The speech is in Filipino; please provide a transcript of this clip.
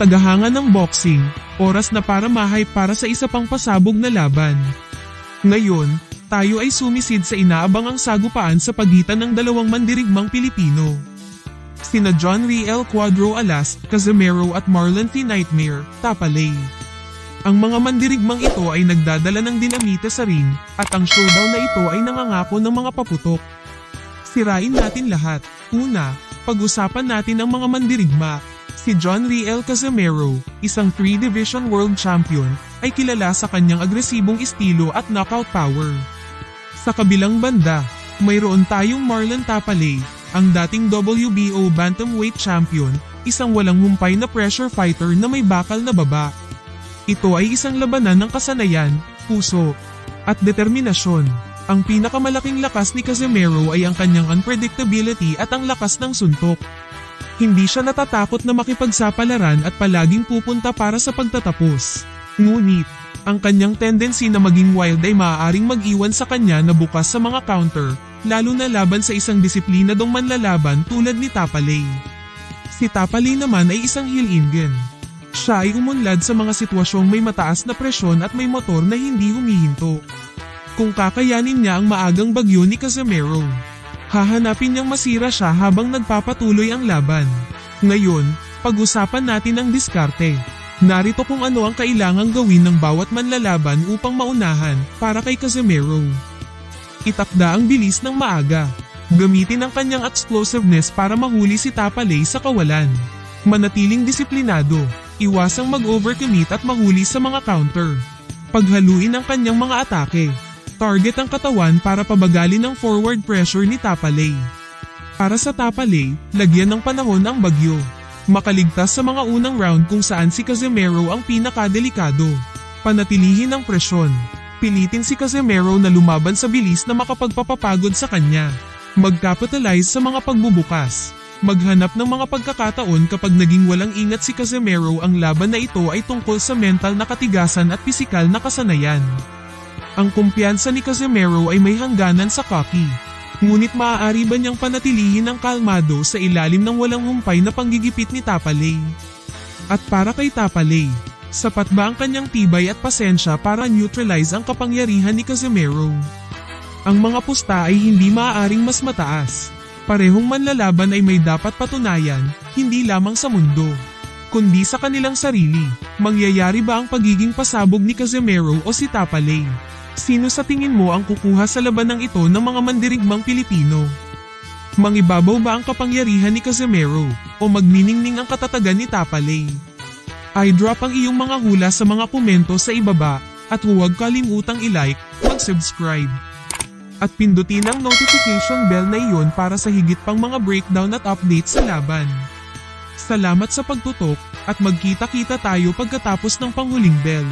tagahanga ng boxing, oras na para mahay para sa isa pang pasabog na laban. Ngayon, tayo ay sumisid sa inaabangang sagupaan sa pagitan ng dalawang mandirigmang Pilipino. Sina John Riel Cuadro Alas, Casimero at Marlon T. Nightmare, Tapalay. Ang mga mandirigmang ito ay nagdadala ng dinamita sa ring, at ang showdown na ito ay nangangako ng mga paputok. Sirain natin lahat. Una, pag-usapan natin ang mga mandirigma. Si John Riel Casimero, isang 3-division world champion, ay kilala sa kanyang agresibong estilo at knockout power. Sa kabilang banda, mayroon tayong Marlon Tapalay, ang dating WBO bantamweight champion, isang walang humpay na pressure fighter na may bakal na baba. Ito ay isang labanan ng kasanayan, puso, at determinasyon. Ang pinakamalaking lakas ni Casimero ay ang kanyang unpredictability at ang lakas ng suntok. Hindi siya natatakot na makipagsapalaran at palaging pupunta para sa pagtatapos. Ngunit, ang kanyang tendency na maging wild ay maaaring mag-iwan sa kanya na bukas sa mga counter, lalo na laban sa isang disiplinadong manlalaban tulad ni Tapalay. Si Tapalay naman ay isang heel-ingen. Siya ay umunlad sa mga sitwasyong may mataas na presyon at may motor na hindi humihinto. Kung kakayanin niya ang maagang bagyo ni Casimero, hahanapin niyang masira siya habang nagpapatuloy ang laban. Ngayon, pag-usapan natin ang diskarte. Narito kung ano ang kailangang gawin ng bawat manlalaban upang maunahan para kay Casimero. Itakda ang bilis ng maaga. Gamitin ang kanyang explosiveness para mahuli si Tapalay sa kawalan. Manatiling disiplinado, iwasang mag-overcommit at mahuli sa mga counter. Paghaluin ang kanyang mga atake. Target ang katawan para pabagalin ang forward pressure ni Tapalay. Para sa Tapalay, lagyan ng panahon ang bagyo. Makaligtas sa mga unang round kung saan si Casimero ang pinakadelikado. Panatilihin ang presyon. Pilitin si Casimero na lumaban sa bilis na makapagpapapagod sa kanya. Mag-capitalize sa mga pagbubukas. Maghanap ng mga pagkakataon kapag naging walang ingat si Casimero ang laban na ito ay tungkol sa mental na katigasan at pisikal na kasanayan. Ang kumpiyansa ni Casimero ay may hangganan sa cocky. Ngunit maaari ba niyang panatilihin ang kalmado sa ilalim ng walang humpay na panggigipit ni Tapalay? At para kay Tapalay, sapat ba ang kanyang tibay at pasensya para neutralize ang kapangyarihan ni Casimero? Ang mga pusta ay hindi maaaring mas mataas. Parehong manlalaban ay may dapat patunayan, hindi lamang sa mundo, kundi sa kanilang sarili. Mangyayari ba ang pagiging pasabog ni Casimero o si Tapalay? Sino sa tingin mo ang kukuha sa labanang ito ng mga mandirigmang Pilipino? Mangibabaw ba ang kapangyarihan ni Casimero o magniningning ang katatagan ni Tapalay? I-drop ang iyong mga hula sa mga komento sa ibaba at huwag kalimutang i-like, mag-subscribe. At pindutin ang notification bell na iyon para sa higit pang mga breakdown at update sa laban. Salamat sa pagtutok at magkita-kita tayo pagkatapos ng panghuling bell.